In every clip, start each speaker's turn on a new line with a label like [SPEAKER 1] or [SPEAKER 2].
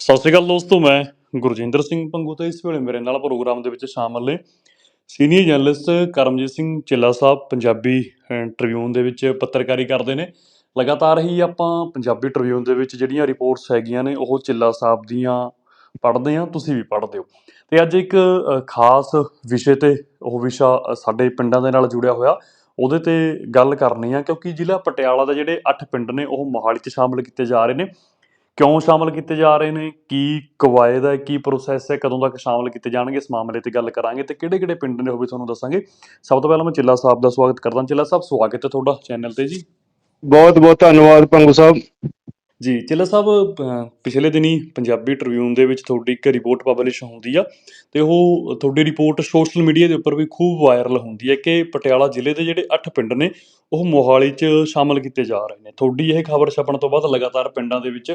[SPEAKER 1] ਸਤਿ ਸ਼੍ਰੀ ਅਕਾਲ ਦੋਸਤੋ, ਮੈਂ ਗੁਰਜਿੰਦਰ ਸਿੰਘ ਪੰਗੂ ਤੇ ਇਸ ਵੇਲੇ ਮੇਰੇ ਨਾਲ ਪ੍ਰੋਗਰਾਮ ਦੇ ਵਿੱਚ ਸ਼ਾਮਲ ਨੇ। Senior journalist Karamjit Singh Chilla Sahib Punjabi Tribune ਦੇ ਵਿੱਚ ਪੱਤਰਕਾਰੀ ਕਰਦੇ ਨੇ। ਲਗਾਤਾਰ ਹੀ ਆਪਾਂ ਪੰਜਾਬੀ ਟ੍ਰਿਬਿਊਨ ਦੇ ਵਿੱਚ ਜਿਹੜੀਆਂ ਰਿਪੋਰਟਸ ਹੈਗੀਆਂ ਨੇ, ਉਹ ਚਿੱਲਾ ਸਾਹਿਬ ਦੀਆਂ ਪੜ੍ਹਦੇ ਆ ਤੁਸੀਂ ਵੀ ਪੜ੍ਹਦੇ ਹੋ। ਤੇ ਅੱਜ ਇੱਕ ਖਾਸ ਵਿਸ਼ੇ ਤੇ ਉਹ ਵਿਸ਼ਾ ਸਾਡੇ ਪਿੰਡਾਂ ਦੇ ਨਾਲ ਜੁੜਿਆ ਹੋਇਆ। ਉਹਦੇ ਤੇ ਗੱਲ ਕਰਨੀ ਆ, ਕਿਉਂਕਿ ਜ਼ਿਲ੍ਹਾ ਪਟਿਆਲਾ ਦੇ ਜਿਹੜੇ 8 ਪਿੰਡ ਨੇ, ਉਹ ਮੋਹਾਲੀ 'ਚ ਸ਼ਾਮਲ ਕੀਤੇ ਜਾ ਰਹੇ ਨੇ। ਕਿਉਂ ਸ਼ਾਮਲ ਕੀਤੇ ਜਾ ਰਹੇ ਨੇ? ਕੀ ਕਵਾਇਦ ਹੈ? ਕੀ ਪ੍ਰੋਸੈਸ ਹੈ? ਕਦੋਂ ਤੱਕ ਸ਼ਾਮਲ ਕੀਤੇ ਜਾਣਗੇ? ਇਸ ਮਾਮਲੇ ਤੇ ਗੱਲ ਕਰਾਂਗੇ ਤੇ ਕਿਹੜੇ ਕਿਹੜੇ ਪਿੰਡ ਨੇ ਉਹ ਵੀ ਤੁਹਾਨੂੰ ਦੱਸਾਂਗੇ। ਸਭ ਤੋਂ ਪਹਿਲਾਂ ਮੈਂ ਚਿੱਲਾ ਸਾਹਿਬ ਦਾ ਸਵਾਗਤ ਕਰਦਾ। ਚਿੱਲਾ ਸਾਹਿਬ, ਸਵਾਗਤ ਹੈ ਤੁਹਾਡਾ ਚੈਨਲ ਤੇ ਜੀ।
[SPEAKER 2] ਬਹੁਤ ਬਹੁਤ ਧੰਨਵਾਦ ਪੰਗੂ ਸਾਹਿਬ।
[SPEAKER 1] ਜੀ, ਚਿੱਲਾ ਸਾਹਿਬ ਪਿਛਲੇ ਦਿਨੀ ਪੰਜਾਬੀ ਟ੍ਰਿਬਿਊਨ ਦੇ ਵਿੱਚ ਤੁਹਾਡੀ ਇੱਕ ਰਿਪੋਰਟ ਪਬਲਿਸ਼ ਹੁੰਦੀ ਆ ਤੇ ਉਹ ਤੁਹਾਡੀ ਰਿਪੋਰਟ ਸੋਸ਼ਲ ਮੀਡੀਆ ਦੇ ਉੱਪਰ ਵੀ ਖੂਬ ਵਾਇਰਲ ਹੁੰਦੀ ਹੈ ਕਿ ਪਟਿਆਲਾ ਜ਼ਿਲ੍ਹੇ ਦੇ ਜਿਹੜੇ 8 ਪਿੰਡ ਨੇ, ਉਹ ਮੋਹਾਲੀ 'ਚ ਸ਼ਾਮਲ ਕੀਤੇ ਜਾ ਰਹੇ ਨੇ। ਤੁਹਾਡੀ ਇਹ ਖਬਰ ਛਪਣ ਤੋਂ ਬਾਅਦ ਲਗਾਤਾਰ ਪਿੰਡਾਂ ਦੇ ਵਿੱਚ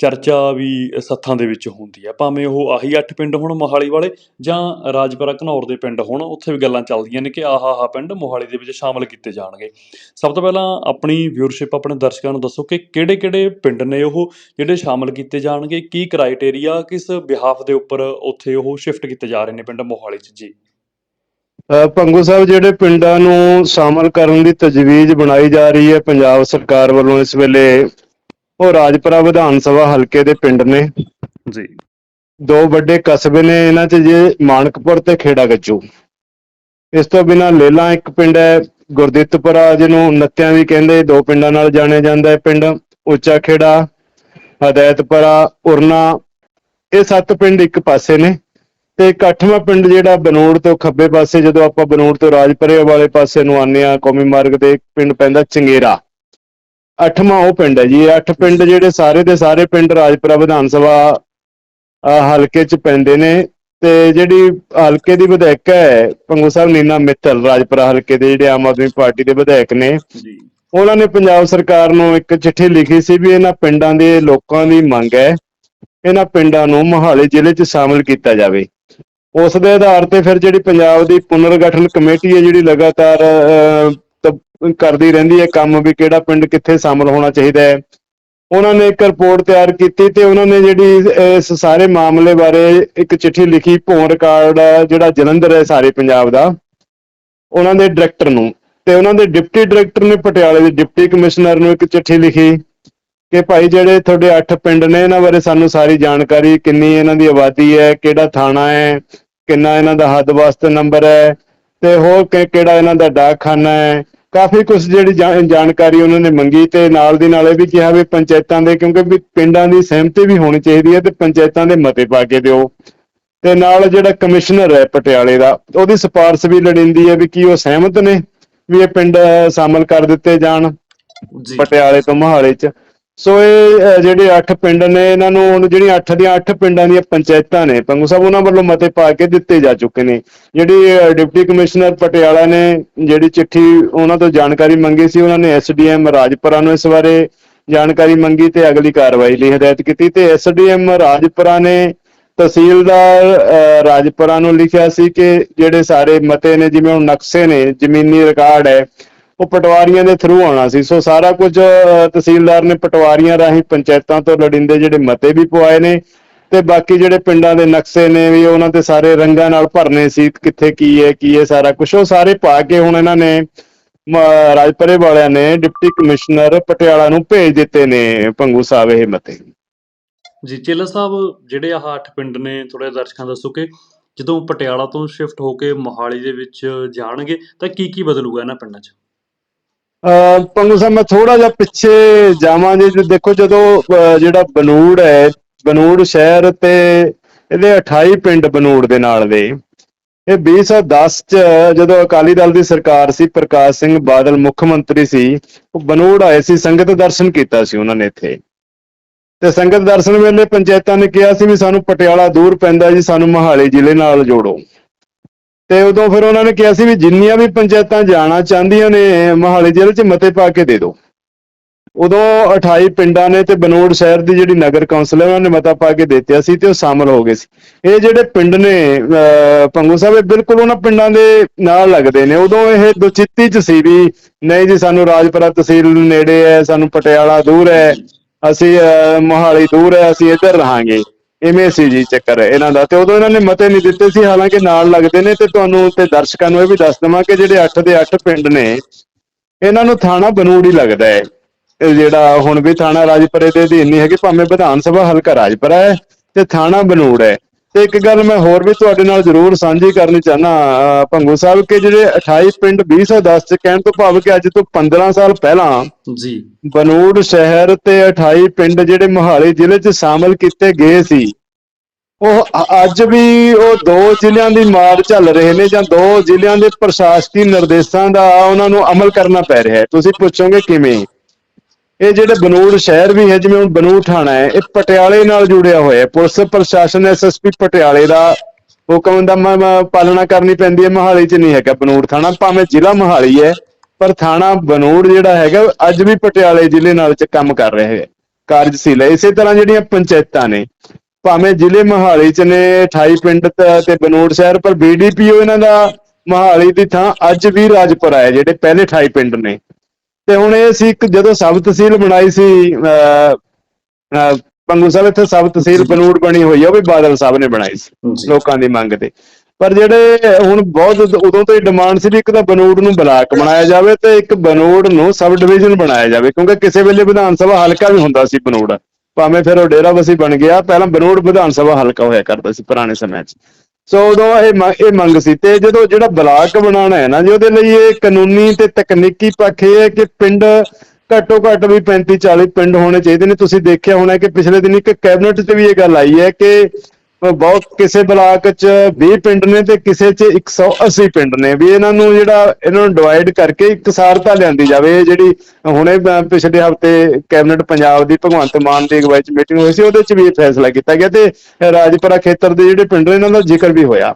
[SPEAKER 1] ਚਰਚਾ ਵੀ ਸੱਥਾਂ ਦੇ ਵਿੱਚ ਹੁੰਦੀ ਹੈ ਭਾਵੇਂ ਉਹ ਆਹੀ 8 ਪਿੰਡ ਹੋਣ ਮੋਹਾਲੀ ਵਾਲੇ ਜਾਂ ਰਾਜਪੁਰਾ ਘਨੌਰ ਦੇ ਪਿੰਡ ਹੋਣ, ਉੱਥੇ ਵੀ ਗੱਲਾਂ ਚੱਲਦੀਆਂ ਨੇ ਕਿ ਆਹ ਆਹ ਪਿੰਡ ਮੋਹਾਲੀ ਦੇ ਵਿੱਚ ਸ਼ਾਮਲ ਕੀਤੇ ਜਾਣਗੇ। ਸਭ ਤੋਂ ਪਹਿਲਾਂ ਆਪਣੀ ਵਿਊਅਰਸ਼ਿਪ ਆਪਣੇ ਦਰਸ਼ਕਾਂ ਨੂੰ ਦੱਸੋ ਕਿ ਕਿਹੜੇ ਕਿਹੜੇ ਪਿੰਡ ਨੇ ਉਹ ਜਿਹੜੇ ਸ਼ਾਮਲ ਕੀਤੇ ਜਾਣਗੇ? ਕੀ ਕ੍ਰਾਈਟੇਰੀਆ ਕਿਸ ਬਿਹਾਫ ਦੇ ਉੱਪਰ ਉੱਥੇ ਉਹ ਸ਼ਿਫਟ ਕੀਤੇ ਜਾ ਰਹੇ ਨੇ ਪਿੰਡ ਮੋਹਾਲੀ 'ਚ? ਜੀ।
[SPEAKER 2] ਪੰਗੂ ਸਾਹਿਬ ਜਿਹੜੇ ਪਿੰਡਾਂ ਨੂੰ ਸ਼ਾਮਲ ਕਰਨ ਦੀ ਤਜਵੀਜ਼ ਬਣਾਈ ਜਾ ਰਹੀ ਹੈ ਪੰਜਾਬ ਸਰਕਾਰ ਵੱਲੋਂ ਇਸ ਵੇਲੇ ਉਹ ਰਾਜਪੁਰਾ ਵਿਧਾਨ ਸਭਾ ਹਲਕੇ ਦੇ ਪਿੰਡ ਨੇ।
[SPEAKER 1] ਜੀ।
[SPEAKER 2] ਦੋ ਵੱਡੇ ਕਸਬੇ ਨੇ ਇਹਨਾਂ 'ਚ ਜੇ ਮਾਨਕਪੁਰ ਤੇ ਖੇੜਾ ਗੱਜੂ। ਇਸ ਤੋਂ ਬਿਨਾਂ ਲੇਲਾ ਇੱਕ ਪਿੰਡ ਹੈ ਗੁਰਦਿੱਤਪੁਰਾ ਜਿਹਨੂੰ ਨੱਤਿਆਂ ਵੀ ਕਹਿੰਦੇ ਦੋ ਪਿੰਡਾਂ ਨਾਲ ਜਾਣਿਆ ਜਾਂਦਾ ਹੈ ਪਿੰਡ। ਉੱਚਾ ਖੇੜਾ, ਹਦਾਇਤਪੁਰਾ, ਉਰਨਾ, ਇਹ ਸੱਤ ਪਿੰਡ ਇੱਕ ਪਾਸੇ ਨੇ ਤੇ ਇੱਕ ਪਿੰਡ ਜਿਹੜਾ ਬਨੋੜ ਤੋਂ ਖੱਬੇ ਪਾਸੇ, ਜਦੋਂ ਆਪਾਂ ਬਨੋੜ ਤੋਂ ਰਾਜਪੁਰੇ ਵਾਲੇ ਪਾਸੇ ਨੂੰ ਆਉਂਦੇ ਆ ਕੌਮੀ ਮਾਰਗ ਤੇ ਇੱਕ ਪਿੰਡ ਪੈਂਦਾ ਚੰਗੇਰਾ। ਅੱਠਵਾਂ ਉਹ ਪਿੰਡ ਹੈ ਜੀ ਅੱਠ ਪਿੰਡ ਜਿਹੜੇ ਸਾਰੇ ਦੇ ਸਾਰੇ ਪਿੰਡ ਰਾਜਪੁਰਾ ਵਿਧਾਨ ਸਭਾ ਹਲਕੇ ਚ ਪੈਂਦੇ ਨੇ ਤੇ ਜਿਹੜੀ ਹਲਕੇ ਦੀ ਵਿਧਾਇਕ ਹੈ, ਪੰਗੂ ਸਾਹਿਬ ਨੀਨਾ ਮਿੱਤਲ, ਰਾਜਪੁਰਾ ਹਲਕੇ ਦੇ ਜਿਹੜੇ ਆਮ ਆਦਮੀ ਪਾਰਟੀ ਦੇ ਵਿਧਾਇਕ ਨੇ। ਉਹਨਾਂ ਨੇ ਪੰਜਾਬ ਸਰਕਾਰ ਨੂੰ ਇੱਕ ਚਿੱਠੀ ਲਿਖੀ ਸੀ ਵੀ ਇਹਨਾਂ ਪਿੰਡਾਂ ਦੇ ਲੋਕਾਂ ਦੀ ਮੰਗ ਹੈ, ਇਹਨਾਂ ਪਿੰਡਾਂ ਨੂੰ ਮੋਹਾਲੀ ਜ਼ਿਲ੍ਹੇ 'ਚ ਸ਼ਾਮਲ ਕੀਤਾ ਜਾਵੇ। ਉਸ ਦੇ ਆਧਾਰ ਤੇ ਫਿਰ ਜਿਹੜੀ ਪੰਜਾਬ ਦੀ ਪੁਨਰਗਠਨ ਕਮੇਟੀ ਹੈ, ਜਿਹੜੀ ਲਗਾਤਾਰ ਕਰਦੀ ਰਹਿੰਦੀ ਹੈ ਕੰਮ ਵੀ ਕਿਹੜਾ ਪਿੰਡ ਕਿੱਥੇ ਸ਼ਾਮਲ ਹੋਣਾ ਚਾਹੀਦਾ ਹੈ। ਉਹਨਾਂ ਨੇ ਇੱਕ ਰਿਪੋਰਟ ਤਿਆਰ ਕੀਤੀ ਤੇ ਉਹਨਾਂ ਨੇ ਜਿਹੜੀ ਇਸ ਸਾਰੇ ਮਾਮਲੇ ਬਾਰੇ ਇੱਕ ਚਿੱਠੀ ਲਿਖੀ ਭੋਂ ਰਿਕਾਰਡ, ਜਿਹੜਾ ਜਲੰਧਰ ਹੈ ਸਾਰੇ ਪੰਜਾਬ ਦਾ, ਉਹਨਾਂ ਦੇ ਡਾਇਰੈਕਟਰ ਨੂੰ। ਤੇ ਉਹਨਾਂ ਦੇ ਡਿਪਟੀ ਡਾਇਰੈਕਟਰ ਨੇ ਪਟਿਆਲੇ ਦੇ ਡਿਪਟੀ ਕਮਿਸ਼ਨਰ ਨੂੰ ਇੱਕ ਚਿੱਠੀ ਲਿਖੀ ਕਿ ਭਾਈ ਜਿਹੜੇ ਤੁਹਾਡੇ 8 ਪਿੰਡ ਨੇ, ਇਹਨਾਂ ਬਾਰੇ ਸਾਨੂੰ ਸਾਰੀ ਜਾਣਕਾਰੀ, ਕਿੰਨੀ ਇਹਨਾਂ ਦੀ ਆਬਾਦੀ ਹੈ, ਕਿਹੜਾ ਥਾਣਾ ਹੈ, ਕਿੰਨਾ ਇਹਨਾਂ ਦਾ ਹੱਦ ਵਾਸਤੇ ਨੰਬਰ ਹੈ ਤੇ ਹੋਰ ਕਿਹੜਾ ਇਹਨਾਂ ਦਾ ਡਾਕਖਾਨਾ ਹੈ। ਕਾਫੀ ਕੁਝ ਜਿਹੜੀ ਜਾ- ਜਾਣਕਾਰੀ ਉਹਨਾਂ ਨੇ ਮੰਗੀ ਤੇ ਨਾਲ ਦੀ ਨਾਲ ਇਹ ਵੀ ਕਿਹਾ ਵੀ ਪੰਚਾਇਤਾਂ ਦੇ, ਕਿਉਂਕਿ ਵੀ ਪਿੰਡਾਂ ਦੀ ਸਹਿਮਤੀ ਵੀ ਹੋਣੀ ਚਾਹੀਦੀ ਹੈ ਤੇ ਪੰਚਾਇਤਾਂ ਦੇ ਮਤੇ ਪਾ ਕੇ ਦਿਓ। ਤੇ ਨਾਲ ਜਿਹੜਾ ਕਮਿਸ਼ਨਰ ਹੈ ਪਟਿਆਲੇ ਦਾ, ਉਹਦੀ ਸਿਫਾਰਿਸ਼ ਵੀ ਲੜਿੰਦੀ ਹੈ ਵੀ ਕੀ ਉਹ ਸਹਿਮਤ ਨੇ? ਵੀ ਇਹ ਪਿੰਡ ਸ਼ਾਮਲ ਕਰ ਦਿੱਤੇ ਜਾਣ
[SPEAKER 1] ਜੀ।
[SPEAKER 2] ਪਟਿਆਲੇ ਤੋਂ ਮੋਹਾਲੀ ਚ। ਸੋ ਇਹ ਅਹ, ਜਿਹੜੇ 8 ਪਿੰਡ ਨੇ ਇਹਨਾਂ ਨੂੰ ਹੁਣ ਜਿਹੜੀਆਂ 8 ਦੀਆਂ 8 ਪਿੰਡਾਂ ਦੀਆਂ ਪੰਚਾਇਤਾਂ ਨੇ ਪੰਗੂ ਸਾਹਿਬ ਉਹਨਾਂ ਵੱਲੋਂ ਮਤੇ ਪਾ ਕੇ ਦਿੱਤੇ ਜਾ ਚੁੱਕੇ ਨੇ। ਜਿਹੜੀ ਅਹ, ਡਿਪਟੀ ਕਮਿਸ਼ਨਰ ਪਟਿਆਲਾ ਨੇ ਜਿਹੜੀ ਚਿੱਠੀ ਉਹਨਾਂ ਤੋਂ ਜਾਣਕਾਰੀ ਮੰਗੀ ਸੀ ਉਹਨਾਂ ਨੇ ਐਸਡੀਐਮ ਰਾਜਪੁਰਾ ਨੂੰ ਇਸ ਬਾਰੇ ਜਾਣਕਾਰੀ ਮੰਗੀ ਤੇ ਅਗਲੀ ਕਾਰਵਾਈ ਲਈ ਹਦਾਇਤ ਕੀਤੀ ਤੇ ਐਸਡੀਐਮ ਰਾਜਪੁਰਾ ਨੇ ਤਹਿਸੀਲਦਾਰ ਰਾਜਪੁਰਾ ਨੂੰ ਲਿਖਿਆ ਸੀ ਕਿ ਜਿਹੜੇ ਸਾਰੇ ਮਤੇ ਨੇ, ਜਿਵੇਂ ਹੁਣ ਨਕਸ਼ੇ ਨੇ, ਜ਼ਮੀਨੀ ਰਿਕਾਰਡ ਹੈ, ਉਹ ਪਟਵਾਰੀਆਂ ਦੇ ਥਰੂ ਆਉਣਾ ਸੀ। ਸੋ ਸਾਰਾ ਕੁਝ ਤਹਿਸੀਲਦਾਰ ਨੇ ਪਟਵਾਰੀਆਂ ਰਾਹੀਂ ਪੰਚਾਇਤਾਂ ਤੋਂ ਲੜਿੰਦੇ ਜਿਹੜੇ ਮਤੇ ਵੀ ਪਵਾਏ ਨੇ ਤੇ ਬਾਕੀ ਜਿਹੜੇ ਪਿੰਡਾਂ ਦੇ ਨਕਸ਼ੇ ਨੇ ਵੀ ਉਹਨਾਂ ਤੇ ਸਾਰੇ ਰੰਗਾਂ ਨਾਲ ਭਰਨੇ ਸੀ, ਕਿੱਥੇ ਕੀ ਹੈ ਕੀ ਹੈ ਸਾਰਾ ਕੁਝ। ਉਹ ਸਾਰੇ ਪਾ ਕੇ ਹੁਣ ਇਹਨਾਂ ਨੇ, ਮ- ਰਾਜਪੁਰੇ ਵਾਲਿਆਂ ਨੇ ਡਿਪਟੀ ਕਮਿਸ਼ਨਰ ਪਟਿਆਲਾ ਨੂੰ ਭੇਜ ਦਿੱਤੇ ਨੇ ਭੰਗੂ ਸਾਹਿਬ ਇਹ ਮਤੇ।
[SPEAKER 1] ਜੀ, ਚੇਲਾ ਸਾਹਿਬ, ਜਿਹੜੇ ਆਹ 8 ਪਿੰਡ ਨੇ ਥੋੜੇ ਦਰਸ਼ਕਾਂ ਦੱਸੋ ਕਿ ਜਦੋਂ ਪਟਿਆਲਾ ਤੋਂ ਸ਼ਿਫਟ ਹੋ ਕੇ ਮੋਹਾਲੀ ਦੇ ਵਿੱਚ ਜਾਣਗੇ, ਤਾਂ ਕੀ ਕੀ ਬਦਲੂਗਾ ਇਹਨਾਂ ਪਿੰਡਾਂ 'ਚ?
[SPEAKER 2] ਪੰਗੂ ਸਾਹਿਬ, ਮੈਂ ਥੋੜਾ ਜਿਹਾ ਪਿੱਛੇ ਜਾਵਾਂ ਜੀ ਦੇਖੋ ਜਦੋਂ ਜਿਹੜਾ ਬਨੂੜ ਹੈ, ਬਨੂੜ ਸ਼ਹਿਰ ਤੇ ਇਹਦੇ 28 ਪਿੰਡ ਬਨੂੜ ਦੇ ਨਾਲ ਦੇ। ਇਹ 2010 ਚ ਜਦੋਂ ਅਕਾਲੀ ਦਲ ਦੀ ਸਰਕਾਰ ਸੀ, ਪ੍ਰਕਾਸ਼ ਸਿੰਘ ਬਾਦਲ ਮੁੱਖ ਮੰਤਰੀ ਸੀ, ਉਹ ਬਨੂੜ ਆਏ ਸੀ, ਸੰਗਤ ਦਰਸ਼ਨ ਕੀਤਾ ਸੀ ਉਹਨਾਂ ਨੇ ਇੱਥੇ। ਤੇ ਸੰਗਤ ਦਰਸ਼ਨ ਵੇਲੇ ਪੰਚਾਇਤਾਂ ਨੇ ਕਿਹਾ ਸੀ ਵੀ ਸਾਨੂੰ ਪਟਿਆਲਾ ਦੂਰ ਪੈਂਦਾ ਜੀ ਸਾਨੂੰ ਮੋਹਾਲੀ ਜ਼ਿਲ੍ਹੇ ਨਾਲ ਜੋੜੋ। ਤੇ ਉਦੋਂ ਫਿਰ ਉਹਨਾਂ ਨੇ ਕਿਹਾ ਸੀ ਵੀ ਜਿੰਨੀਆਂ ਵੀ ਪੰਚਾਇਤਾਂ ਜਾਣਾ ਚਾਹੁੰਦੀਆਂ ਨੇ ਮੋਹਾਲੀ ਜ਼ਿਲ੍ਹੇ 'ਚ ਮਤੇ ਪਾ ਕੇ ਦੇ ਦਿਓ। ਉਦੋਂ 28 ਪਿੰਡਾਂ ਨੇ ਤੇ ਬਨੋੜ ਸ਼ਹਿਰ ਦੀ ਜਿਹੜੀ ਨਗਰ ਕੌਂਸਲ ਹੈ ਉਹਨਾਂ ਨੇ ਮਤਾ ਪਾ ਕੇ ਦਿੱਤਿਆ ਸੀ ਤੇ ਉਹ ਸ਼ਾਮਲ ਹੋ ਗਏ ਸੀ। ਇਹ ਜਿਹੜੇ ਪਿੰਡ ਨੇ ਅਹ, ਭੰਗੂ ਸਾਹਿਬ ਇਹ ਬਿਲਕੁਲ ਉਹਨਾਂ ਪਿੰਡਾਂ ਦੇ ਨਾਲ ਲੱਗਦੇ ਨੇ। ਉਦੋਂ ਇਹ ਦੁਚਿੱਤੀ 'ਚ ਸੀ ਵੀ ਨਹੀਂ ਜੀ ਸਾਨੂੰ ਰਾਜਪੁਰਾ ਤਹਿਸੀਲ ਨੇੜੇ ਹੈ ਸਾਨੂੰ ਪਟਿਆਲਾ ਦੂਰ ਹੈ। ਅਸੀਂ ਮੋਹਾਲੀ ਦੂਰ ਹੈ, ਅਸੀਂ ਇੱਧਰ ਰਹਾਂਗੇ। ਇਵੇਂ ਸੀ ਜੀ ਚੱਕਰ ਇਹਨਾਂ ਦਾ। ਤੇ ਉਦੋਂ ਇਹਨਾਂ ਨੇ ਮਤੇ ਨਹੀਂ ਦਿੱਤੇ ਸੀ, ਹਾਲਾਂਕਿ ਨਾਲ ਲੱਗਦੇ ਨੇ ਤੇ ਤੁਹਾਨੂੰ ਤੇ ਦਰਸ਼ਕਾਂ ਨੂੰ ਇਹ ਵੀ ਦੱਸ ਦਵਾਂ ਕਿ ਜਿਹੜੇ 8 ਦੇ 8 ਪਿੰਡ ਨੇ, ਇਹਨਾਂ ਨੂੰ ਥਾਣਾ ਬਨੂੜ ਹੀ ਲੱਗਦਾ ਹੈ। ਇਹ ਜਿਹੜਾ ਹੁਣ ਵੀ ਥਾਣਾ ਰਾਜਪੁਰੇ ਦੇ ਅਧੀਨ ਨਹੀਂ ਹੈਗੇ, ਭਾਵੇਂ ਵਿਧਾਨ ਸਭਾ ਹਲਕਾ ਰਾਜਪੁਰਾ ਹੈ, ਤੇ ਥਾਣਾ ਬਨੂੜ ਹੈ। ਤੇ ਇੱਕ ਗੱਲ ਮੈਂ ਹੋਰ ਵੀ ਤੁਹਾਡੇ ਨਾਲ ਜ਼ਰੂਰ ਸਾਂਝੀ ਕਰਨੀ ਚਾਹਨਾ ਭੰਗੂ ਸਾਹਿਬ ਕਿ ਜਿਹੜੇ 28 ਪਿੰਡ 2010 ਚ ਕਹਿਣ ਤੋਂ ਭਾਵ ਕਿ ਅੱਜ ਤੋਂ 15 ਸਾਲ ਪਹਿਲਾਂ
[SPEAKER 1] ਜੀ।
[SPEAKER 2] ਬਨੂੜ ਸ਼ਹਿਰ ਤੇ 28 ਪਿੰਡ ਜਿਹੜੇ ਮੋਹਾਲੀ ਜ਼ਿਲ੍ਹੇ 'ਚ ਸ਼ਾਮਲ ਕੀਤੇ ਗਏ ਸੀ ਉਹ ਅੱਜ ਵੀ ਉਹ ਦੋ ਜ਼ਿਲ੍ਹਿਆਂ ਦੀ ਮਾਰ ਚੱਲ ਰਹੇ ਨੇ ਜਾਂ ਦੋ ਜ਼ਿਲ੍ਹਿਆਂ ਦੇ ਪ੍ਰਸ਼ਾਸਕੀ ਨਿਰਦੇਸ਼ਾਂ ਦਾ ਉਹਨਾਂ ਨੂੰ ਅਮਲ ਕਰਨਾ ਪੈ ਰਿਹਾ ਹੈ। ਤੁਸੀਂ ਪੁੱਛੋਗੇ ਕਿਵੇਂ? ਇਹ ਜਿਹੜੇ ਬਨੂੜ ਸ਼ਹਿਰ ਵੀ ਹੈ, ਜਿਵੇਂ ਹੁਣ ਬਨੂੜ ਥਾਣਾ ਹੈ, ਇਹ ਪਟਿਆਲੇ ਨਾਲ ਜੁੜਿਆ ਹੋਇਆ ਹੈ। ਪੁਲਿਸ ਪ੍ਰਸ਼ਾਸਨ ਐਸਐਸਪੀ ਪਟਿਆਲੇ ਦਾ ਹੁਕਮ ਦਾ ਪਾਲਣਾ ਕਰਨੀ ਪੈਂਦੀ ਹੈ। ਮੋਹਾਲੀ 'ਚ ਨਹੀਂ ਹੈਗਾ ਬਨੂੜ ਥਾਣਾ, ਭਾਵੇਂ ਜ਼ਿਲ੍ਹਾ ਮੋਹਾਲੀ ਹੈ, ਪਰ ਥਾਣਾ ਬਨੂੜ ਜਿਹੜਾ ਹੈਗਾ, ਅੱਜ ਵੀ ਪਟਿਆਲੇ ਜ਼ਿਲ੍ਹੇ ਨਾਲ ਚ ਕੰਮ ਕਰ ਰਿਹਾ ਹੈ। ਕਾਰਜਸ਼ੀਲ ਹੈ। ਇਸੇ ਤਰ੍ਹਾਂ ਜਿਹੜੀਆਂ ਪੰਚਾਇਤਾਂ ਨੇ, ਭਾਵੇਂ ਜ਼ਿਲ੍ਹੇ ਮੋਹਾਲੀ ਚ ਨੇ 28 ਪਿੰਡ ਤੇ ਬਨੂੜ ਸ਼ਹਿਰ, ਪਰ ਬੀਡੀਪੀਓ ਇਹਨਾਂ ਦਾ ਮੋਹਾਲੀ ਦੀ ਥਾਂ ਅੱਜ ਵੀ ਰਾਜਪੁਰਾ ਹੈ, ਜਿਹੜੇ ਪਹਿਲੇ 28 ਪਿੰਡ ਨੇ। ਤੇ ਹੁਣ ਇਹ ਸੀ ਇੱਕ ਜਦੋਂ ਸਬ ਤਹਿਸੀਲ ਬਣਾਈ ਸੀ ਪੰਗੂ ਸਾਹਿਬ ਇੱਥੇ ਸਬ ਤਹਿਸੀਲ ਬਨੂੜ ਬਣੀ ਹੋਈ ਆ ਵੀ ਬਾਦਲ ਸਾਹਿਬ ਨੇ ਬਣਾਈ ਸੀ ਲੋਕਾਂ ਦੀ ਮੰਗ ਤੇ। ਪਰ ਜਿਹੜੇ ਹੁਣ ਬਹੁਤ ਉਦ- ਉਦੋਂ ਤੋਂ ਹੀ ਡਿਮਾਂਡ ਸੀ ਵੀ ਇੱਕ ਤਾਂ ਬਨੂੜ ਨੂੰ ਬਲਾਕ ਬਣਾਇਆ ਜਾਵੇ ਤੇ ਇੱਕ ਬਨੂੜ ਨੂੰ ਸਬ ਡਿਵੀਜ਼ਨ ਬਣਾਇਆ ਜਾਵੇ ਕਿਉਂਕਿ ਕਿਸੇ ਵੇਲੇ ਵਿਧਾਨ ਸਭਾ ਹਲਕਾ ਵੀ ਹੁੰਦਾ ਸੀ ਬਨੂੜ। ਭਾਵੇਂ ਫਿਰ ਉਹ ਡੇਰਾਬੱਸੀ ਬਣ ਗਿਆ ਪਹਿਲਾਂ ਬਨੂੜ ਵਿਧਾਨ ਸਭਾ ਹਲਕਾ ਹੋਇਆ ਕਰਦਾ ਸੀ ਪੁਰਾਣੇ ਸਮੇਂ 'ਚ। ਸੋ ਉਦੋਂ ਇਹ ਇਹ ਮੰਗ ਸੀ ਤੇ ਜਦੋਂ ਜਿਹੜਾ ਬਲਾਕ ਬਣਾਉਣਾ ਹੈ ਨਾ ਜੀ, ਉਹਦੇ ਲਈ ਇਹ ਕਾਨੂੰਨੀ ਤੇ ਤਕਨੀਕੀ ਪੱਖ ਇਹ ਹੈ ਕਿ ਪਿੰਡ ਘੱਟੋ ਘੱਟ ਵੀ 35 40 ਪਿੰਡ ਹੋਣੇ ਚਾਹੀਦੇ ਨੇ। ਤੁਸੀਂ ਦੇਖਿਆ ਹੋਣਾ ਕਿ ਪਿਛਲੇ ਦਿਨ ਇੱਕ ਕੈਬਨਿਟ 'ਚ ਵੀ ਇਹ ਗੱਲ ਆਈ ਹੈ ਕਿ ਬਹੁਤ ਕਿਸੇ ਬਲਾਕ 'ਚ 20 ਪਿੰਡ ਨੇ ਤੇ ਕਿਸੇ 'ਚ 180 ਪਿੰਡ ਨੇ। ਵੀ ਇਹਨਾਂ ਨੂੰ ਜਿਹੜਾ ਇਹਨਾਂ ਨੂੰ ਡਿਵਾਈਡ ਕਰਕੇ ਇਕਸਾਰਤਾ ਲਿਆਂਦੀ ਜਾਵੇ। ਇਹ ਜਿਹੜੀ ਹੁਣੇ ਪਿਛਲੇ ਹਫ਼ਤੇ ਕੈਬਨਿਟ ਪੰਜਾਬ ਦੀ ਭਗਵੰਤ ਮਾਨ ਦੀ ਅਗਵਾਈ 'ਚ ਮੀਟਿੰਗ ਹੋਈ ਸੀ, ਉਹਦੇ 'ਚ ਵੀ ਇਹ ਫੈਸਲਾ ਕੀਤਾ ਗਿਆ ਤੇ ਰਾਜਪੁਰਾ ਖੇਤਰ ਦੇ ਜਿਹੜੇ ਪਿੰਡ ਨੇ, ਇਹਨਾਂ ਦਾ ਜ਼ਿਕਰ ਵੀ ਹੋਇਆ।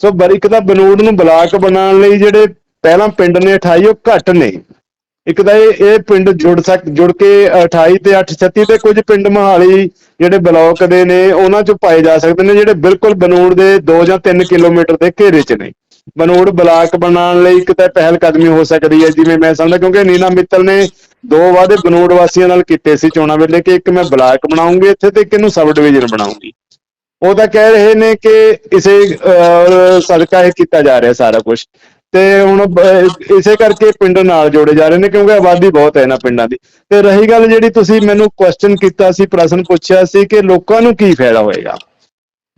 [SPEAKER 2] ਸੋ ਬਰ, ਇੱਕ ਤਾਂ ਬਨੂੜ ਨੂੰ ਬਲਾਕ ਬਣਾਉਣ ਲਈ ਜਿਹੜੇ ਪਹਿਲਾਂ ਪਿੰਡ ਨੇ 28 ਉਹ ਘੱਟ ਨੇ। ਇੱਕ ਤਾਂ ਇਹ ਇਹ ਪਿੰਡ ਜੁੜ ਸਕ ਜੁੜ ਕੇ 28 ਤੇ 836 ਤੇ ਕੁਝ ਪਿੰਡ ਮੋਹਾਲੀ ਜਿਹੜੇ ਬਲਾਕ ਦੇ ਨੇ ਉਹਨਾਂ ਚੋਂ ਪਾਏ ਜਾ ਸਕਦੇ ਨੇ ਜਿਹੜੇ ਬਿਲਕੁਲ ਬਨੂੜ ਦੇ 2 ਜਾਂ 3 ਕਿਲੋਮੀਟਰ ਦੇ ਘੇਰੇ 'ਚ ਨੇ। ਬਨੂੜ ਬਲਾਕ ਬਣਾਉਣ ਲਈ ਇੱਕ ਤਾਂ ਪਹਿਲ ਕਦਮੀ ਹੋ ਸਕਦੀ ਹੈ ਜਿਵੇਂ ਮੈਂ ਸਮਝਦਾ ਕਿਉਂਕਿ ਨੀਨਾ ਮਿੱਤਲ ਨੇ ਦੋ ਵਾਅਦੇ ਬਨੂੜ ਵਾਸੀਆਂ ਨਾਲ ਕੀਤੇ ਸੀ ਚੋਣਾਂ ਵੇਲੇ ਕਿ ਇੱਕ ਮੈਂ ਬਲਾਕ ਬਣਾਉਂਗੀ ਇੱਥੇ ਤੇ ਇੱਕ ਇਹਨੂੰ ਸਬ ਡਿਵੀਜ਼ਨ ਬਣਾਉਂਗੀ। ਉਹ ਤਾਂ ਕਹਿ ਰਹੇ ਨੇ ਕਿ ਇਸੇ ਅਹ, ਸਦਕਾ ਇਹ ਕੀਤਾ ਜਾ ਰਿਹਾ ਸਾਰਾ ਕੁਝ ਤੇ ਹੁਣ ਬ- ਇਸੇ ਕਰਕੇ ਪਿੰਡ ਨਾਲ ਜੋੜੇ ਜਾ ਰਹੇ ਨੇ ਕਿਉਂਕਿ ਆਬਾਦੀ ਬਹੁਤ ਹੈ ਇਹਨਾਂ ਪਿੰਡਾਂ ਦੀ। ਤੇ ਰਹੀ ਗੱਲ ਜਿਹੜੀ ਤੁਸੀਂ ਮੈਨੂੰ ਕੁਐਸਚਨ ਕੀਤਾ ਸੀ ਪ੍ਰਸ਼ਨ ਪੁੱਛਿਆ ਸੀ ਕਿ ਲੋਕਾਂ ਨੂੰ ਕੀ ਫਾਇਦਾ ਹੋਏਗਾ?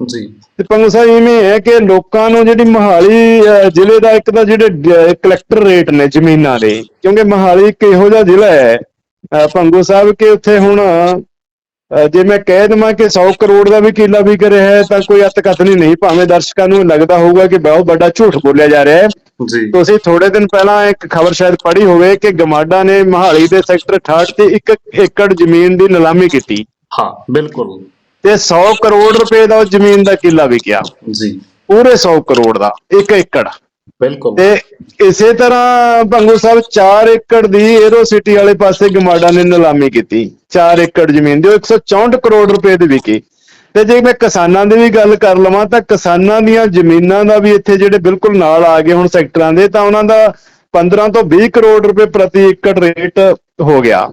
[SPEAKER 1] ਜੀ।
[SPEAKER 2] ਤੇ ਪੰਗੂ ਸਾਹਿਬ ਇਵੇਂ ਹੈ ਕਿ ਲੋਕਾਂ ਨੂੰ ਜਿਹੜੀ ਮੋਹਾਲੀ ਅਹ, ਜ਼ਿਲ੍ਹੇ ਦਾ ਇੱਕ ਤਾਂ ਜਿਹੜੇ ਕਲੈਕਟਰ ਰੇਟ ਨੇ ਜ਼ਮੀਨਾਂ ਦੇ ਕਿਉਂਕਿ ਮੋਹਾਲੀ ਇੱਕ ਇਹੋ ਜਿਹਾ ਜ਼ਿਲ੍ਹਾ ਹੈ ਅਹ, ਪੰਗੂ ਸਾਹਿਬ ਕਿ ਉੱਥੇ ਹੁਣ ਅਹ, ਜੇ ਮੈਂ ਕਹਿ ਦਵਾਂ ਕਿ 100 ਕਰੋੜ ਦਾ ਵੀ ਕਿੱਲਾ ਵਿਕ ਰਿਹਾ ਹੈ ਤਾਂ ਕੋਈ ਅਤ ਕਥਨੀ ਨਹੀਂ ਭਾਵੇਂ ਦਰਸ਼ਕਾਂ ਨੂੰ ਲੱਗਦਾ ਹੋਊਗਾ ਕਿ ਬਹੁਤ ਵੱਡਾ ਝੂਠ ਬੋਲਿਆ ਜਾ ਰਿਹਾ ਹੈ।
[SPEAKER 1] ਜੀ।
[SPEAKER 2] ਤੁਸੀਂ ਥੋੜੇ ਦਿਨ ਪਹਿਲਾਂ ਇੱਕ ਖਬਰ ਸ਼ਾਇਦ ਪੜ੍ਹੀ ਹੋਵੇ ਕਿ ਗਮਾਡਾ ਨੇ ਮੋਹਾਲੀ ਦੇ ਸੈਕਟਰ 68 ਤੇ 1 ਏਕੜ ਜ਼ਮੀਨ ਦੀ ਨਿਲਾਮੀ ਕੀਤੀ।
[SPEAKER 1] ਹਾਂ ਬਿਲਕੁਲ।
[SPEAKER 2] ਤੇ 100 ਕਰੋੜ ਰੁਪਏ ਦਾ ਉਹ ਜ਼ਮੀਨ ਦਾ ਕਿੱਲਾ ਵਿਕਿਆ।
[SPEAKER 1] ਜੀ।
[SPEAKER 2] ਪੂਰੇ 100 ਕਰੋੜ ਦਾ 1 ਏਕੜ।
[SPEAKER 1] ਬਿਲਕੁਲ।
[SPEAKER 2] ਤੇ ਇਸੇ ਤਰ੍ਹਾਂ ਭੰਗੂ ਸਾਹਿਬ 4 ਏਕੜ ਦੀ ਏਰੋ ਸਿਟੀ ਵਾਲੇ ਪਾਸੇ ਗਮਾਡਾ ਨੇ ਨਿਲਾਮੀ ਕੀਤੀ। 4 ਏਕੜ ਜ਼ਮੀਨ ਦੀ ਉਹ 164 ਕਰੋੜ ਰੁਪਏ ਦੀ ਵਿਕੀ। ਤੇ ਜੇ ਮੈਂ ਕਿਸਾਨਾਂ ਦੀ ਵੀ ਗੱਲ ਕਰ ਲਵਾਂ ਤਾਂ ਕਿਸਾਨਾਂ ਦੀਆਂ ਜ਼ਮੀਨਾਂ ਦਾ ਵੀ ਇੱਥੇ ਜਿਹੜੇ ਬਿਲਕੁਲ ਨਾਲ ਆ ਗਏ ਹੁਣ ਸੈਕਟਰਾਂ ਦੇ ਤਾਂ ਉਹਨਾਂ ਦਾ 15 ਤੋਂ 20 ਕਰੋੜ ਰੁਪਏ ਪ੍ਰਤੀ ਏਕੜ ਰੇਟ ਹੋ ਗਿਆ।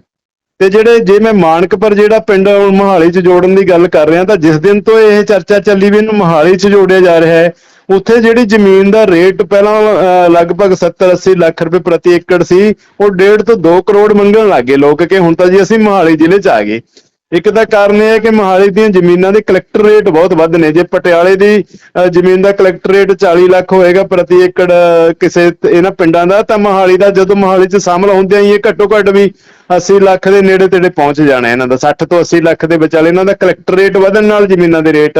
[SPEAKER 2] ਤੇ ਜਿਹੜੇ ਜੇ ਮੈਂ ਮਾਨਕਪੁਰ ਜਿਹੜਾ ਪਿੰਡ ਹੁਣ ਮੋਹਾਲੀ 'ਚ ਜੋੜਨ ਦੀ ਗੱਲ ਕਰ ਰਿਹਾ ਤਾਂ ਜਿਸ ਦਿਨ ਤੋਂ ਇਹ ਚਰਚਾ ਚੱਲੀ ਵੀ ਇਹਨੂੰ ਮੋਹਾਲੀ 'ਚ ਜੋੜਿਆ ਜਾ ਰਿਹਾ ਹੈ ਉੱਥੇ ਜਿਹੜੀ ਜ਼ਮੀਨ ਦਾ ਰੇਟ ਪਹਿਲਾਂ ਅਹ, ਲਗਭਗ 70 80 ਲੱਖ ਰੁਪਏ ਪ੍ਰਤੀ ਏਕੜ ਸੀ ਉਹ 1.5 ਤੋਂ 2 ਕਰੋੜ ਮੰਗਣ ਲੱਗੇ ਲੋਕ ਕਿ ਹੁਣ ਤਾਂ ਜੀ ਅਸੀਂ ਮੋਹਾਲੀ ਜ਼ਿਲ੍ਹੇ 'ਚ ਆ ਗਏ। ਇੱਕ ਤਾਂ ਕਾਰਨ ਇਹ ਹੈ ਕਿ ਮੋਹਾਲੀ ਦੀਆਂ ਜ਼ਮੀਨਾਂ ਦੇ ਕਲੈਕਟਰ ਰੇਟ ਬਹੁਤ ਵੱਧ ਨੇ। ਜੇ ਪਟਿਆਲੇ ਦੀ ਜ਼ਮੀਨ ਦਾ ਕਲੈਕਟਰ ਰੇਟ 40 ਲੱਖ ਹੋਏਗਾ ਪ੍ਰਤੀ ਏਕੜ ਕਿਸੇ ਇਹਨਾਂ ਪਿੰਡਾਂ ਦਾ, ਤਾਂ ਮੋਹਾਲੀ ਦਾ ਜਦੋਂ ਮੋਹਾਲੀ 'ਚ ਸ਼ਾਮਲ ਹੁੰਦਿਆਂ ਹੀ ਇਹ ਘੱਟੋ ਘੱਟ ਵੀ 80 ਲੱਖ ਦੇ ਨੇੜੇ ਤੇੜੇ ਪਹੁੰਚ ਜਾਣਾ ਇਹਨਾਂ ਦਾ। 60 ਤੋਂ 80 ਲੱਖ ਦੇ ਵਿਚਾਲੇ ਇਹਨਾਂ ਦਾ ਕਲੈਕਟਰ ਰੇਟ ਵਧਣ ਨਾਲ ਜ਼ਮੀਨਾਂ ਦੇ ਰੇਟ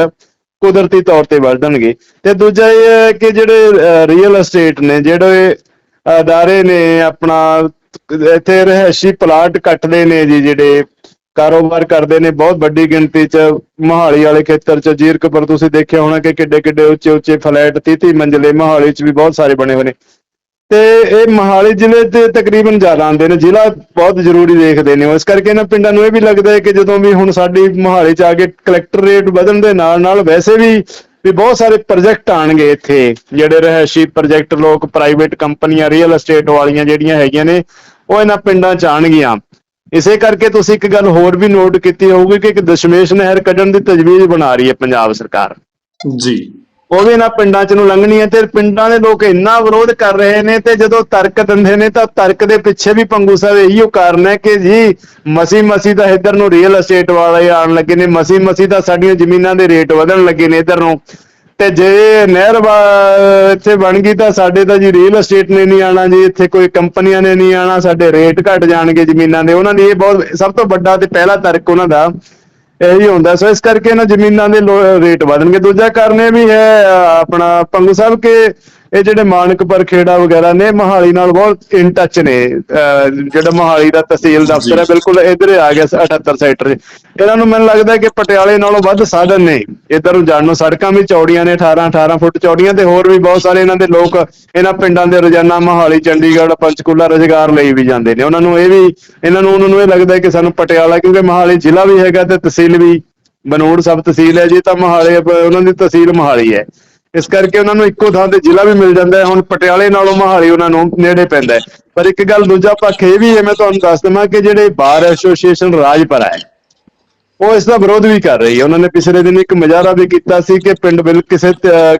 [SPEAKER 2] ਕੁਦਰਤੀ ਤੌਰ ਤੇ ਵਧਣਗੇ। ਤੇ ਦੂਜਾ ਇਹ ਹੈ ਕਿ ਜਿਹੜੇ ਰੀਅਲ ਅਸਟੇਟ ਨੇ, ਜਿਹੜੇ ਅਦਾਰੇ ਨੇ, ਆਪਣਾ, ਇੱਥੇ ਰਹਿਸ਼ੀ ਪਲਾਟ ਕੱਟਦੇ ਨੇ ਜੀ, ਜਿਹੜੇ ਕਾਰੋਬਾਰ ਕਰਦੇ ਨੇ, ਬਹੁਤ ਵੱਡੀ ਗਿਣਤੀ 'ਚ ਮਹਾਲੀ ਵਾਲੇ ਖੇਤਰ 'ਚ। ਜੀਰਕਪੁਰ ਤੁਸੀਂ ਦੇਖਿਆ ਹੋਣਾ ਕਿ ਕਿੱਡੇ ਕਿੱਡੇ ਉੱਚੇ ਉੱਚੇ ਫਲੈਟ 30 30 ਮੰਜ਼ਲੇ ਮਹਾਲੀ 'ਚ ਵੀ ਬਹੁਤ ਸਾਰੇ ਬਣੇ ਹੋਏ ਨੇ। ਤੇ ਇਹ ਮਹਾਲੀ ਜ਼ਿਲ੍ਹੇ ਦੇ ਤਕਰੀਬਨ ਜ਼ਿਆਦਾ ਆਉਂਦੇ ਨੇ। ਜ਼ਿਲ੍ਹਾ ਬਹੁਤ ਜ਼ਰੂਰੀ ਦੇਖਦੇ ਨੇ ਇਸ ਕਰਕੇ ਇਹਨਾਂ ਪਿੰਡਾਂ ਨੂੰ ਇਹ ਵੀ ਲੱਗਦਾ ਹੈ ਕਿ ਜਦੋਂ ਵੀ ਹੁਣ ਸਾਡੀ ਮਹਾਲੀ 'ਚ ਆ ਕੇ ਕਲੈਕਟਰ ਰੇਟ ਵਧਣ ਦੇ ਨਾਲ ਨਾਲ ਵੈਸੇ ਵੀ ਵੀ ਬਹੁਤ ਸਾਰੇ ਪ੍ਰੋਜੈਕਟ ਆਣਗੇ ਇੱਥੇ। ਜਿਹੜੇ ਰਹਿਸ਼ੀ ਪ੍ਰੋਜੈਕਟ ਲੋਕ ਪ੍ਰਾਈਵੇਟ ਕੰਪਨੀਆਂ ਰੀਅਲ ਅਸਟੇਟ ਵਾਲੀਆਂ ਜਿਹੜੀਆਂ ਹੈਗੀਆਂ ਨੇ, ਉਹ ਇਹਨਾਂ ਪਿੰਡਾਂ 'ਚ ਆਣਗੀਆਂ ਇਸੇ ਕਰਕੇ ਤੁਸੀਂ ਇੱਕ ਗੱਲ ਹੋਰ ਵੀ ਨੋਟ ਕੀਤੀ ਹੋਊਗੀ ਕਿ ਇੱਕ ਦਸ਼ਮੇਸ਼ ਨਹਿਰ ਕੱਢਣ ਦੀ ਤਜਵੀਜ਼ ਬਣਾ ਰਹੀ ਹੈ ਪੰਜਾਬ ਸਰਕਾਰ।
[SPEAKER 1] ਜੀ।
[SPEAKER 2] ਉਹ ਵੀ ਇਹਨਾਂ ਪਿੰਡਾਂ ਚ ਨੂੰ ਲੰਘਣੀ ਹੈ ਤੇ ਪਿੰਡਾਂ ਦੇ ਲੋਕ ਇੰਨਾ ਵਿਰੋਧ ਕਰ ਰਹੇ ਨੇ ਤੇ ਜਦੋਂ ਤਰਕ ਦਿੰਦੇ ਨੇ ਤਾਂ ਤਰਕ ਦੇ ਪਿੱਛੇ ਵੀ ਪੰਗੂ ਸਾਹਿਬ ਇਹੀਓ ਕਾਰਨ ਹੈ ਕਿ ਜੀ ਮਸੀ ਮਸੀ ਤਾਂ ਇੱਧਰ ਨੂੰ ਰੀਅਲ ਅਸਟੇਟ ਵਾਲੇ ਆਣ ਲੱਗੇ ਨੇ ਮਸੀ ਮਸੀ ਤਾਂ ਸਾਡੀਆਂ ਜ਼ਮੀਨਾਂ ਦੇ ਰੇਟ ਵਧਣ ਲੱਗੇ ਨੇ ਇੱਧਰ ਨੂੰ। ਤੇ ਜੇ ਨਹਿਰ ਇੱਥੇ ਬਣ ਗਈ ਤਾਂ ਸਾਡੇ ਤਾਂ ਜੀ ਰੀਅਲ ਅਸਟੇਟ ਨੇ ਨਹੀਂ ਆਣਾ ਜੀ, ਇੱਥੇ ਕੋਈ ਕੰਪਨੀਆਂ ਨੇ ਨਹੀਂ ਆਣਾ ਸਾਡੇ ਰੇਟ ਘਟ ਜਾਣਗੇ ਜ਼ਮੀਨਾਂ ਦੇ। ਉਹਨਾਂ ਦੀ ਇਹ ਬਹੁਤ ਸਭ ਤੋਂ ਵੱਡਾ ਤੇ ਪਹਿਲਾ ਤਰਕ ਉਹਨਾਂ ਦਾ ਇਹੀ ਹੁੰਦਾ। ਸੋ ਇਸ ਕਰਕੇ ਇਹਨਾਂ ਜ਼ਮੀਨਾਂ ਦੇ ਲੋ- ਰੇਟ ਵਧਣਗੇ। ਦੂਜਾ ਕਾਰਨ ਇਹ ਵੀ ਹੈ, ਆਪਣਾ ਪੰਗੂ ਸਾਹਿਬ, ਕਿ ਇਹ ਜਿਹੜੇ ਮਾਨਕਪੁਰ ਖੇੜਾ ਵਗੈਰਾ ਨੇ ਮੋਹਾਲੀ ਨਾਲ ਬਹੁਤ ਇਨ ਟੱਚ ਨੇ। ਜਿਹੜਾ ਮੋਹਾਲੀ ਦਾ ਤਹਿਸੀਲ ਦਫ਼ਤਰ ਹੈ। ਬਿਲਕੁਲ ਇਧਰ ਆ ਗਿਆ 78 ਸੈਕਟਰ ਇਹਨਾਂ ਨੂੰ ਮੈਨੂੰ ਲੱਗਦਾ ਕਿ ਪਟਿਆਲੇ ਨਾਲੋਂ ਵੱਧ ਸਾਧਨ ਨੇ। ਇਧਰ ਨੂੰ ਜਾਣ ਨੂੰ ਸੜਕਾਂ ਵੀ ਚੌੜੀਆਂ ਨੇ 18 18 ਫੁੱਟ ਚੌੜੀਆਂ ਤੇ ਹੋਰ ਵੀ ਬਹੁਤ ਸਾਰੇ ਇਹਨਾਂ ਦੇ ਲੋਕ ਇਹਨਾਂ ਪਿੰਡਾਂ ਦੇ ਰੋਜ਼ਾਨਾ ਮੋਹਾਲੀ ਚੰਡੀਗੜ੍ਹ ਪੰਚਕੂਲਾ ਰੁਜ਼ਗਾਰ ਲਈ ਵੀ ਜਾਂਦੇ ਨੇ। ਉਹਨਾਂ ਨੂੰ ਇਹ ਵੀ ਇਹਨਾਂ ਨੂੰ ਉਹਨਾਂ ਨੂੰ ਇਹ ਲੱਗਦਾ ਕਿ ਸਾਨੂੰ ਪਟਿਆਲਾ ਕਿਉਂਕਿ ਮੋਹਾਲੀ ਜ਼ਿਲ੍ਹਾ ਵੀ ਹੈਗਾ ਤੇ ਤਹਿਸੀਲ ਵੀ ਬਨੂੜ ਸਬ ਤਹਿਸੀਲ ਹੈ ਜੀ ਤਾਂ ਮੋਹਾਲੀ ਉਹਨਾਂ ਦੀ ਤਹਿਸੀਲ ਮੋਹਾਲੀ ਹੈ। ਇਸ ਕਰਕੇ ਉਹਨਾਂ ਨੂੰ ਇੱਕੋ ਥਾਂ ਤੇ ਜ਼ਿਲ੍ਹਾ ਵੀ ਮਿਲ ਜਾਂਦਾ ਹੈ। ਹੁਣ ਪਟਿਆਲੇ ਨਾਲੋਂ ਮੋਹਾਲੀ ਉਹਨਾਂ ਨੂੰ ਨੇੜੇ ਪੈਂਦਾ ਹੈ। ਪਰ ਇੱਕ ਗੱਲ ਦੂਜਾ ਪੱਖ ਇਹ ਵੀ ਹੈ, ਮੈਂ ਤੁਹਾਨੂੰ ਦੱਸ ਦਵਾਂ ਕਿ ਜਿਹੜੇ ਬਾਰ ਐਸੋਸੀਏਸ਼ਨ ਰਾਜਪੁਰਾ ਹੈ, ਉਹ ਇਸ ਦਾ ਵਿਰੋਧ ਵੀ ਕਰ ਰਹੀ ਹੈ। ਉਹਨਾਂ ਨੇ ਪਿਛਲੇ ਦਿਨ ਇੱਕ ਮੁਜ਼ਾਹਰਾ ਵੀ ਕੀਤਾ ਸੀ ਕਿ ਪਿੰਡ ਬਿਲ ਕਿਸੇ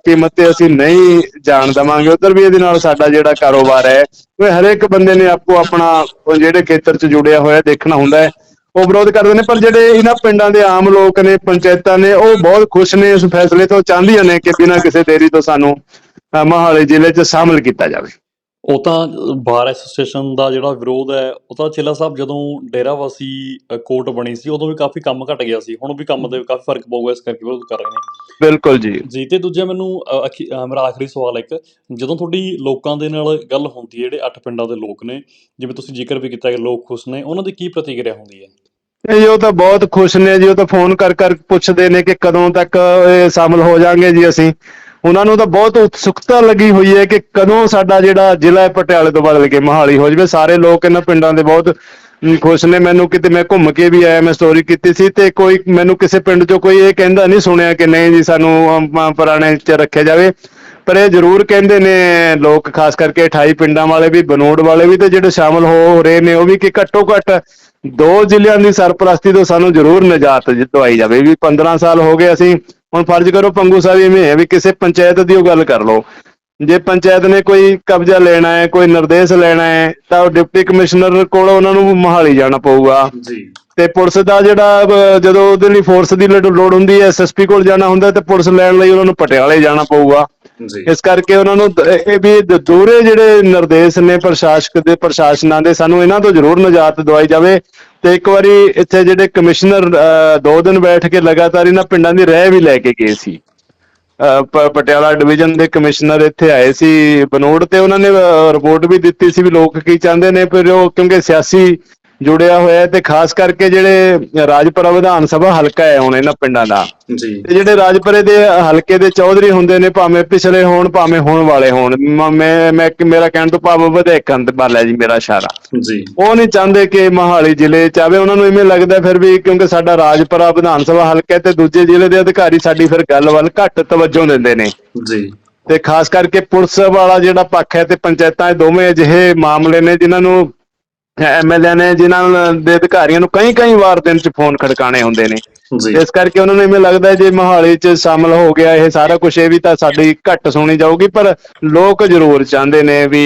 [SPEAKER 2] ਕੀਮਤ ਤੇ ਅਸੀਂ ਨਹੀਂ ਜਾਣ ਦਵਾਂਗੇ। ਉਧਰ ਵੀ ਇਹਦੇ ਨਾਲ ਸਾਡਾ ਜਿਹੜਾ ਕਾਰੋਬਾਰ ਹੈ, ਉਹ ਹਰੇਕ ਬੰਦੇ ਨੇ ਆਪੋ ਆਪਣਾ ਜਿਹੜੇ ਖੇਤਰ 'ਚ ਜੁੜਿਆ ਹੋਇਆ ਦੇਖਣਾ ਹੁੰਦਾ ਹੈ। ਉਹ ਵਿਰੋਧ ਕਰਦੇ ਨੇ ਪਰ ਜਿਹੜੇ ਇਹਨਾਂ ਪਿੰਡਾਂ ਦੇ ਆਮ ਲੋਕ ਨੇ ਪੰਚਾਇਤਾਂ ਨੇ ਉਹ ਬਹੁਤ ਖੁਸ਼ ਨੇ ਇਸ ਫੈਸਲੇ ਤੋਂ ਚਾਹੁੰਦੀਆਂ ਨੇ ਕਿ ਬਿਨਾਂ ਕਿਸੇ ਦੇਰੀ ਤੋਂ ਸਾਨੂੰ ਅਹ, ਮੋਹਾਲੀ ਜ਼ਿਲ੍ਹੇ 'ਚ ਸ਼ਾਮਲ ਕੀਤਾ ਜਾਵੇ।
[SPEAKER 1] ਉਹ ਤਾਂ ਬਾਰ ਐਸੋਸੀਏਸ਼ਨ ਦਾ ਜਿਹੜਾ ਵਿਰੋਧ ਹੈ ਉਹ ਤਾਂ ਚੇਲਾ ਸਾਹਿਬ ਜਦੋਂ ਡੇਰਾਵਾਸੀ ਕੋਰਟ ਬਣੀ ਸੀ ਉਦੋਂ ਵੀ ਕਾਫੀ ਕੰਮ ਘਟ ਗਿਆ ਸੀ। ਹੁਣ ਵੀ ਕੰਮ ਦੇ ਕਾਫੀ ਫ਼ਰਕ ਪਊਗਾ ਇਸ ਕਰਕੇ ਵਿਰੋਧ ਕਰ ਰਹੇ ਨੇ।
[SPEAKER 2] ਬਿਲਕੁਲ ਜੀ।
[SPEAKER 1] ਜੀ ਤੇ ਦੂਜਾ ਮੈਨੂੰ ਮੇਰਾ ਆਖਰੀ ਸਵਾਲ ਇੱਕ। ਜਦੋਂ ਤੁਹਾਡੀ ਲੋਕਾਂ ਦੇ ਨਾਲ ਗੱਲ ਹੁੰਦੀ ਹੈ ਜਿਹੜੇ ਅੱਠ ਪਿੰਡਾਂ ਦੇ ਲੋਕ ਨੇ ਜਿਵੇਂ ਤੁਸੀਂ ਜ਼ਿਕਰ ਵੀ ਕੀਤਾ ਕਿ ਲੋਕ ਖੁਸ਼ ਨੇ ਉਹਨਾਂ ਦੀ ਕੀ ਪ੍ਰਤੀਕਿਰਿਆ ਹੁੰਦੀ ਹੈ?
[SPEAKER 2] ਇਹ ਉਹ ਤਾਂ ਬਹੁਤ ਖੁਸ਼ ਨੇ ਜੀ ਉਹ ਤਾਂ ਫੋਨ ਕਰ ਕਰ ਪੁੱਛਦੇ ਨੇ ਕਿ ਕਦੋਂ ਤੱਕ ਇਹ ਸ਼ਾਮਲ ਹੋ ਜਾਾਂਗੇ ਜੀ ਅਸੀਂ। ਉਹਨਾਂ ਨੂੰ ਤਾਂ ਬਹੁਤ ਉਤਸੁਕਤਾ ਲੱਗੀ ਹੋਈ ਹੈ ਕਿ ਕਦੋਂ ਸਾਡਾ ਜਿਹੜਾ ਜ਼ਿਲ੍ਹਾ ਹੈ ਪਟਿਆਲੇ ਤੋਂ ਬਦਲ ਕੇ ਮੋਹਾਲੀ ਹੋ ਜਾਵੇ। ਸਾਰੇ ਲੋਕ ਇਹਨਾਂ ਪਿੰਡਾਂ ਦੇ ਬਹੁਤ ਖੁਸ਼ ਨੇ। ਮੈਨੂੰ ਕਿਤੇ ਮੈਂ ਘੁੰਮ ਕੇ ਵੀ ਆਇਆ, ਮੈਂ ਸਟੋਰੀ ਕੀਤੀ ਸੀ ਤੇ ਕੋਈ ਮੈਨੂੰ ਕਿਸੇ ਪਿੰਡ 'ਚੋਂ ਕੋਈ ਇਹ ਕਹਿੰਦਾ ਨਹੀਂ ਸੁਣਿਆ ਕਿ ਨਹੀਂ ਜੀ, ਸਾਨੂੰ ਪੁਰਾਣੇ 'ਚ ਰੱਖਿਆ ਜਾਵੇ। ਪਰ ਇਹ ਜ਼ਰੂਰ ਕਹਿੰਦੇ ਨੇ ਲੋਕ, ਖਾਸ ਕਰਕੇ 28 ਪਿੰਡਾਂ ਵਾਲੇ ਵੀ, ਬਨੋੜ ਵਾਲੇ ਵੀ ਤੇ ਜਿਹੜੇ ਸ਼ਾਮਲ ਹੋ ਰਹੇ ਨੇ, ਉਹ ਵੀ ਕਿ ਘੱਟੋ ਘੱਟ ਦੋ ਜ਼ਿਲ੍ਹਿਆਂ ਦੀ ਸਰਪ੍ਰਸਤੀ ਤੋਂ ਸਾਨੂੰ ਜ਼ਰੂਰ ਨਿਜਾਤ ਦਵਾਈ ਜਾਵੇ। ਵੀ 15 ਸਾਲ ਹੋ ਗਏ ਅਸੀਂ ਹੁਣ ਫਰਜ਼ ਕਰੋ ਪੰਗੂ ਸਾਹਿਬ ਇਵੇਂ ਹੈ ਵੀ ਕਿਸੇ ਪੰਚਾਇਤ ਦੀ ਉਹ ਗੱਲ ਕਰ ਲਓ। ਜੇ ਪੰਚਾਇਤ ਨੇ ਕੋਈ ਕਬਜ਼ਾ ਲੈਣਾ ਹੈ ਕੋਈ ਨਿਰਦੇਸ਼ ਲੈਣਾ ਹੈ ਤਾਂ ਉਹ ਡਿਪਟੀ ਕਮਿਸ਼ਨਰ ਕੋਲ ਉਹਨਾਂ ਨੂੰ ਮੋਹਾਲੀ ਜਾਣਾ ਪਊਗਾ।
[SPEAKER 1] ਜੀ।
[SPEAKER 2] ਤੇ ਪੁਲਿਸ ਦਾ ਜਿਹੜਾ ਜਦੋਂ ਉਹਦੇ ਲਈ ਫੋਰਸ ਦੀ ਲੋੜ ਹੁੰਦੀ ਹੈ ਐਸਐਸਪੀ ਕੋਲ ਜਾਣਾ ਹੁੰਦਾ ਤੇ ਪੁਲਿਸ ਲੈਣ ਲਈ ਉਹਨਾਂ ਨੂੰ ਪਟਿਆਲੇ ਜਾਣਾ ਪਊਗਾ। ਇਸ ਕਰਕੇ ਉਹਨਾਂ ਨੂੰ ਇਹ ਵੀ ਦੂਰੇ ਜਿਹੜੇ ਨਿਰਦੇਸ਼ ਨੇ ਪ੍ਰਸ਼ਾਸਕ ਦੇ ਪ੍ਰਸ਼ਾਸਨਾਂ ਦੇ ਸਾਨੂੰ ਇਹਨਾਂ ਤੋਂ ਜ਼ਰੂਰ ਨਿਜਾਤ ਦਵਾਈ ਜਾਵੇ। ਤੇ ਇੱਕ ਵਾਰੀ ਇੱਥੇ ਜਿਹੜੇ ਕਮਿਸ਼ਨਰ ਦੋ ਦਿਨ ਬੈਠ ਕੇ ਲਗਾਤਾਰ ਇਹਨਾਂ ਪਿੰਡਾਂ ਦੀ ਰਹਿ ਵੀ ਲੈ ਕੇ ਗਏ ਸੀ। ਅਹ, ਪਟਿਆਲਾ ਡਿਵੀਜ਼ਨ ਦੇ ਕਮਿਸ਼ਨਰ ਇੱਥੇ ਆਏ ਸੀ ਬਨੋੜ ਤੇ ਉਹਨਾਂ ਨੇ ਰਿਪੋਰਟ ਵੀ ਦਿੱਤੀ ਸੀ ਵੀ ਲੋਕ ਕੀ ਚਾਹੁੰਦੇ ਨੇ ਪਰ ਉਹ ਕਿਉਂਕਿ ਸਿਆਸੀ ਜੁੜਿਆ ਹੋਇਆ ਤੇ ਖਾਸ ਕਰਕੇ ਜਿਹੜੇ ਰਾਜਪੁਰਾ ਵਿਧਾਨ ਸਭਾ ਹਲਕਾ ਹੈ ਹੁਣ ਇਹਨਾਂ ਪਿੰਡਾਂ ਦਾ।
[SPEAKER 1] ਜੀ।
[SPEAKER 2] ਤੇ ਜਿਹੜੇ ਰਾਜਪੁਰੇ ਦੇ ਹਲਕੇ ਦੇ ਚੌਧਰੀ ਹੁੰਦੇ ਨੇ ਭਾਵੇਂ ਪਿਛਲੇ ਹੋਣ ਭਾਵੇਂ ਹੋਣ ਵਾਲੇ ਹੋਣ ਮ- ਮੈਂ ਮੇਰਾ ਕਹਿਣ ਤੋਂ ਭਾਵ ਤੇ ਵੱਲ ਹੈ ਜੀ ਮੇਰਾ ਇਸ਼ਾਰਾ।
[SPEAKER 1] ਜੀ।
[SPEAKER 2] ਉਹ ਨਹੀਂ ਚਾਹੁੰਦੇ ਕਿ ਮੋਹਾਲੀ ਜ਼ਿਲ੍ਹੇ ਚ ਆਵੇ ਉਹਨਾਂ ਨੂੰ ਇਵੇਂ ਲੱਗਦਾ ਫਿਰ ਵੀ ਕਿਉਂਕਿ ਸਾਡਾ ਰਾਜਪੁਰਾ ਵਿਧਾਨ ਸਭਾ ਹਲਕਾ ਤੇ ਦੂਜੇ ਜ਼ਿਲ੍ਹੇ ਦੇ ਅਧਿਕਾਰੀ ਸਾਡੀ ਫਿਰ ਗੱਲ ਵੱਲ ਘੱਟ ਤਵੱਜੋ ਦਿੰਦੇ ਨੇ।
[SPEAKER 1] ਜੀ।
[SPEAKER 2] ਤੇ ਖਾਸ ਕਰਕੇ ਪੁਲਿਸ ਵਾਲਾ ਜਿਹੜਾ ਪੱਖ ਹੈ ਤੇ ਪੰਚਾਇਤਾਂ ਦੋਵੇਂ ਅਜਿਹੇ ਮਾਮਲੇ ਨੇ ਜਿਨ੍ਹਾਂ ਨੂੰ ਐਮਐਲਏ ਨੇ ਜਿਨ੍ਹਾਂ ਦੇ ਅਧਿਕਾਰੀਆਂ ਨੂੰ ਕਈ ਕਈ ਵਾਰ ਦਿਨ ਚ ਫੋਨ ਖੜਕਾਣੇ ਹੁੰਦੇ ਨੇ।
[SPEAKER 1] ਜੀ।
[SPEAKER 2] ਇਸ ਕਰਕੇ ਉਹਨਾਂ ਨੂੰ ਇਵੇਂ ਲੱਗਦਾ ਜੇ ਮੋਹਾਲੀ 'ਚ ਸ਼ਾਮਲ ਹੋ ਗਿਆ ਇਹ ਸਾਰਾ ਕੁਝ ਇਹ ਵੀ ਤਾਂ ਸਾਡੀ ਘੱਟ ਸੁਣੀ ਜਾਊਗੀ ਪਰ ਲੋਕ ਜ਼ਰੂਰ ਚਾਹੁੰਦੇ ਨੇ ਵੀ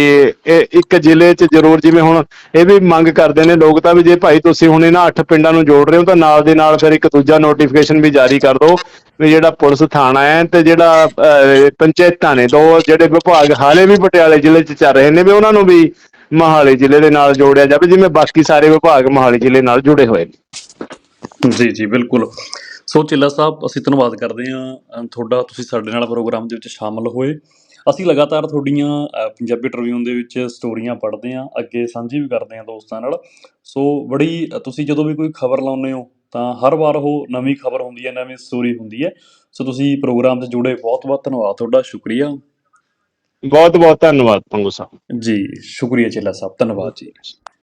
[SPEAKER 2] ਇਹ ਇੱਕ ਜ਼ਿਲ੍ਹੇ 'ਚ ਜ਼ਰੂਰ ਜਿਵੇਂ ਹੁਣ ਇਹ ਵੀ ਮੰਗ ਕਰਦੇ ਨੇ ਲੋਕ ਤਾਂ ਵੀ ਜੇ ਭਾਈ ਤੁਸੀਂ ਹੁਣ ਇਹਨਾਂ ਅੱਠ ਪਿੰਡਾਂ ਨੂੰ ਜੋੜ ਰਹੇ ਹੋ ਤਾਂ ਨਾਲ ਦੇ ਨਾਲ ਫਿਰ ਇੱਕ ਦੂਜਾ ਨੋਟੀਫਿਕੇਸ਼ਨ ਵੀ ਜਾਰੀ ਕਰ ਦਿਓ ਵੀ ਜਿਹੜਾ ਪੁਲਿਸ ਥਾਣਾ ਹੈ ਤੇ ਜਿਹੜਾ ਪੰਚਾਇਤਾਂ ਨੇ ਦੋ ਜਿਹੜੇ ਵਿਭਾਗ ਹਾਲੇ ਵੀ ਪਟਿਆਲੇ ਜ਼ਿਲ੍ਹੇ 'ਚ ਚੱਲ ਰਹੇ ਨੇ ਵੀ ਉਹਨਾਂ ਨੂੰ ਵੀ ਮੋਹਾਲੀ ਜ਼ਿਲ੍ਹੇ ਦੇ ਨਾਲ ਜੋੜਿਆ ਜਾਵੇ, ਜਿਵੇਂ ਬਾਕੀ ਸਾਰੇ ਵਿਭਾਗ ਮੋਹਾਲੀ ਜ਼ਿਲ੍ਹੇ ਨਾਲ ਜੁੜੇ ਹੋਏ ਨੇ।
[SPEAKER 1] ਜੀ ਜੀ, ਬਿਲਕੁਲ। ਸੋ ਚਿੱਲਾ ਸਾਹਿਬ, ਅਸੀਂ ਧੰਨਵਾਦ ਕਰਦੇ ਹਾਂ ਤੁਹਾਡਾ ਤੁਸੀਂ ਸਾਡੇ ਨਾਲ ਪ੍ਰੋਗਰਾਮ ਦੇ ਵਿੱਚ ਸ਼ਾਮਲ ਹੋਏ। ਅਸੀਂ ਲਗਾਤਾਰ ਤੁਹਾਡੀਆਂ ਪੰਜਾਬੀ ਟ੍ਰਿਬਿਊਨ ਦੇ ਵਿੱਚ ਸਟੋਰੀਆਂ ਪੜ੍ਹਦੇ ਹਾਂ, ਅੱਗੇ ਸਾਂਝੀ ਵੀ ਕਰਦੇ ਹਾਂ ਦੋਸਤਾਂ ਨਾਲ। ਸੋ ਬੜੀ, ਤੁਸੀਂ ਜਦੋਂ ਵੀ ਕੋਈ ਖਬਰ ਲਾਉਂਦੇ ਹੋ, ਤਾਂ ਹਰ ਵਾਰ ਉਹ ਨਵੀਂ ਖਬਰ ਹੁੰਦੀ ਹੈ, ਨਵੀਂ ਸਟੋਰੀ ਹੁੰਦੀ ਹੈ। ਸੋ ਤੁਸੀਂ ਪ੍ਰੋਗਰਾਮ 'ਚ ਜੁੜੇ ਬਹੁਤ ਬਹੁਤ ਧੰਨਵਾਦ, ਤੁਹਾਡਾ ਸ਼ੁਕਰੀਆ।
[SPEAKER 2] ਬਹੁਤ ਬਹੁਤ ਧੰਨਵਾਦ ਪੰਗੂ ਸਾਹਿਬ।
[SPEAKER 1] ਜੀ ਸ਼ੁਕਰੀਆ ਚੇਲਾ ਸਾਹਿਬ ਧੰਨਵਾਦ ਜੀ।